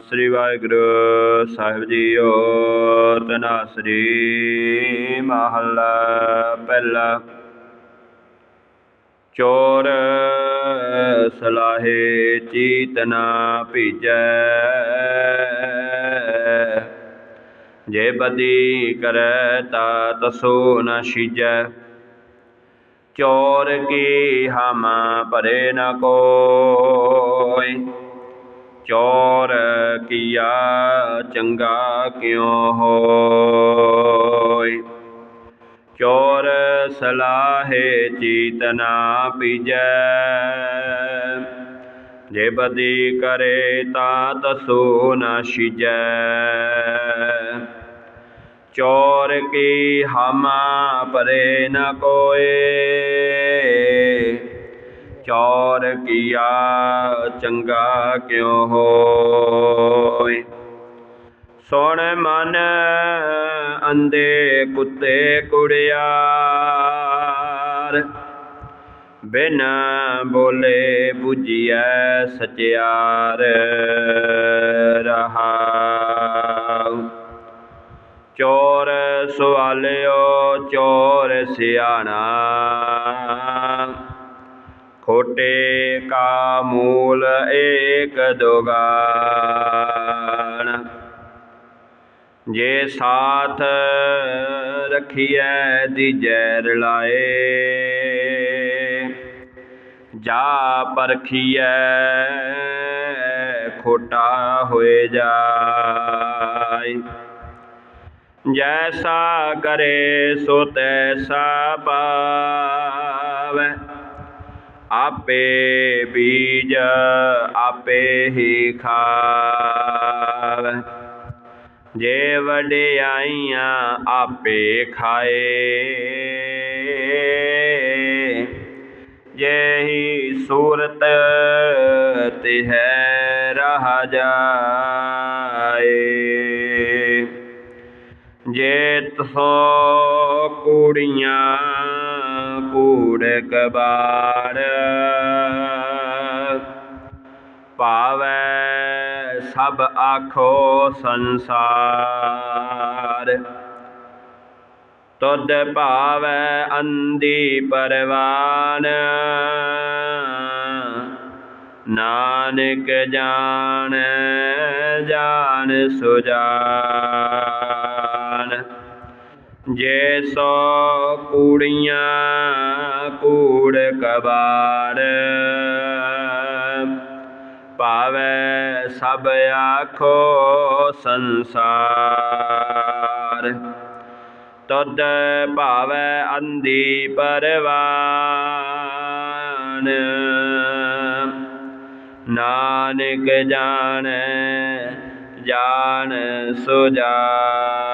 ਸ੍ਰੀ ਵਾਹਿਗੁਰੂ ਸਾਹਿਬ JIO. ਤਨਾਸਰੀ ਮਹੱਲਾ ਪਹਿਲਾ। ਚੋਰ ਸਲਾਹੇ ਚੀਤਨਾ ਭੀਜੈ। ਜੇ ਬਦੀ ਕਰੈ ਤਾ ਤਸੋ ਨ ਛੀਜੈ। ਚੋਰ ਕੀ ਹਮ ਭਰੇ ਨ ਕੋਈ। ਚੋਰ ਕੀਆ ਚੰਗਾ ਕਿਉ ਹੋਇ? ਚੋਰ ਸਲਾਹੇ ਚੀਤਨਾ ਪੀਜੈ। ਜੇ ਬਦੀ ਕਰੇ ਤਾ ਤਸੋ ਨ ਛੀਜੈ ਚੋਰ ਕੀ ਹਮ ਪਰੇ ਨ ਕੋਏ ਚੋਰ ਕੀਆ ਚੰਗਾ ਕਿਉ ਹੋਏ? ਸੁਣ ਮਨ ਅੰਦੇ ਕੁੱਤੇ ਕੁੜਿਆਰ, ਬਿਨ ਬੋਲੇ 부ਜੀਐ ਸਚਿਆਰ ਰਹਾਉ। ਚੋਰ ਸਵਾਲਿਓ ਚੋਰ ਸਿਆਣਾ ਖੋਟੇ ਕਾ ਮੂਲ ਏਕ ਦੁਗਾਨ। ਜੇ ਸਾਥ ਰਖੀਐ ਦੀਜੈ ਰਲਾਏ, ਜਾ ਪਰਖੀਐ ਖੋਟਾ ਹੋਏ ਜਾਏ। ਜੈਸਾ ਕਰੇ ਸੋ ਤੈਸਾ ਪਾਵੈ ਆਪੇ ਬੀਜ ਆਪੇ ਹੀ ਖਾਵੈ ਜੇ ਵਡਿਆਈਆਂ ਆਪੇ ਖਾਏ ਜਿਹੀ ਸੂਰਤ ਤੇ ਹੈ ਰਹ ਜਾਏ, ਜੇ ਤਸੋ ਕੂੜੀਆਂ ਕੂੜ ਕਬਾੜ ਪਾਵੈ ਸਭ ਆਖੋ ਸੰਸਾਰ। ਤੁਧ ਭਾਵੈ ਅੰਦੀ ਪਰਵਾਨ। ਨਾਨਕ ਜਾਣ ਜਾਣ ਸੁਜਾਨ ਜੇ ਕੂੜੀਆਂ ਕੂੜ ਕਬਾੜ, ਭਾਵੈ ਸਭ ਆਖੋ ਸੰਸਾਰ। ਤੁਧ ਭਾਵੈ ਅੰਧੀ ਪਰਵਾਨ, ਨਾਨਕ ਜਾਣੈ, ਜਾਣ ਸੁਜਾਨ।